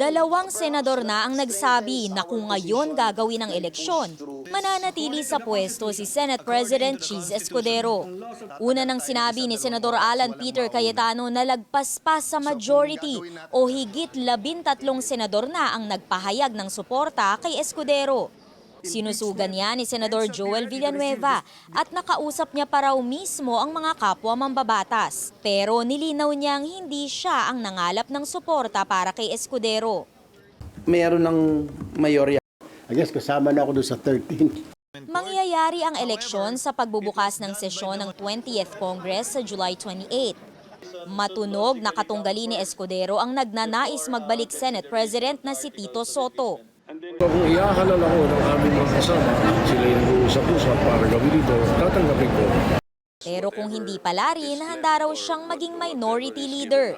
Dalawang senador na ang nagsabi na kung ngayon gagawin ang eleksyon, mananatili sa pwesto si Senate President Cheese Escudero. Una nang sinabi ni Senador Alan Peter Cayetano na lagpas pa sa majority o higit labintatlong senador na ang nagpahayag ng suporta kay Escudero. Sinusugan niya ni Senador Joel Villanueva at nakausap niya pa raw mismo ang mga kapwa mambabatas. Pero nilinaw niyang hindi siya ang nangalap ng suporta para kay Escudero. Meron ng mayorya. I guess kasama na ako doon sa 13. Mangyayari ang eleksyon sa pagbubukas ng sesyon ng 20th Congress sa July 28. Matunog na katunggali ni Escudero ang nagnanais magbalik Senate President na si Tito Soto. Kung iahalal ako ng aming mga kasama, sila yung nag-uusap-usap para gawin ito, tatanggapin ko. Pero kung hindi pala rin, handa raw siyang maging minority leader.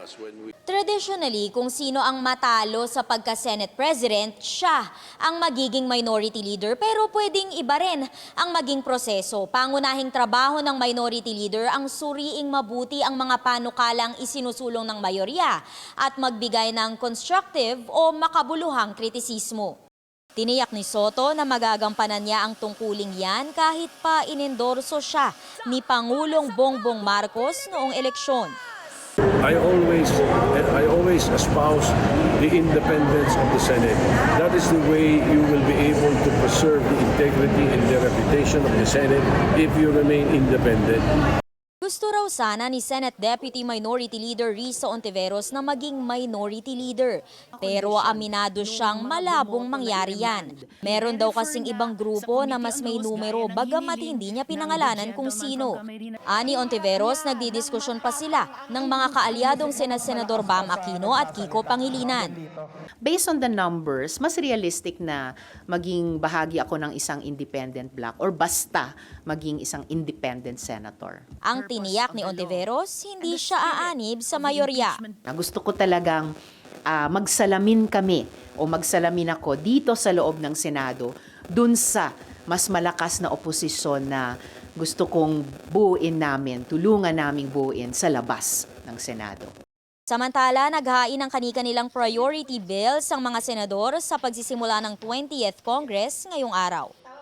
Traditionally, kung sino ang matalo sa pagka-Senate President, siya ang magiging minority leader. Pero pwedeng iba rin ang maging proseso. Pangunahing trabaho ng minority leader ang suriing mabuti ang mga panukalang isinusulong ng mayorya at magbigay ng constructive o makabuluhang kritisismo. Tiniyak ni Soto na magagampanan niya ang tungkuling yan kahit pa inendorso siya ni Pangulong Bongbong Marcos noong eleksyon. I always, I always espouse the independence of the Senate. That is the way you will be able to preserve the integrity and the reputation of the Senate if you remain independent. Gusto raw sana ni Senate Deputy Minority Leader Risa Ontiveros na maging minority leader. Pero aminado siyang malabong mangyari yan. Meron daw kasing ibang grupo na mas may numero bagamat hindi niya pinangalanan kung sino. Ani Ontiveros, nagdidiskusyon pa sila ng mga kaalyadong sina Senador Bam Aquino at Kiko Pangilinan. based on the numbers, mas realistic na maging bahagi ako ng isang independent block or basta maging isang independent senator. Ang tiniyak ni Ontiveros, hindi siya aanib sa mayorya. Gusto ko talagang ah, magsalamin kami o magsalamin ako dito sa loob ng Senado dun sa mas malakas na oposisyon na gusto kong buuin namin, tulungan naming buuin sa labas ng Senado. Samantala, naghain ng kani-kanilang priority bills ang mga senador sa pagsisimula ng 20th Congress ngayong araw.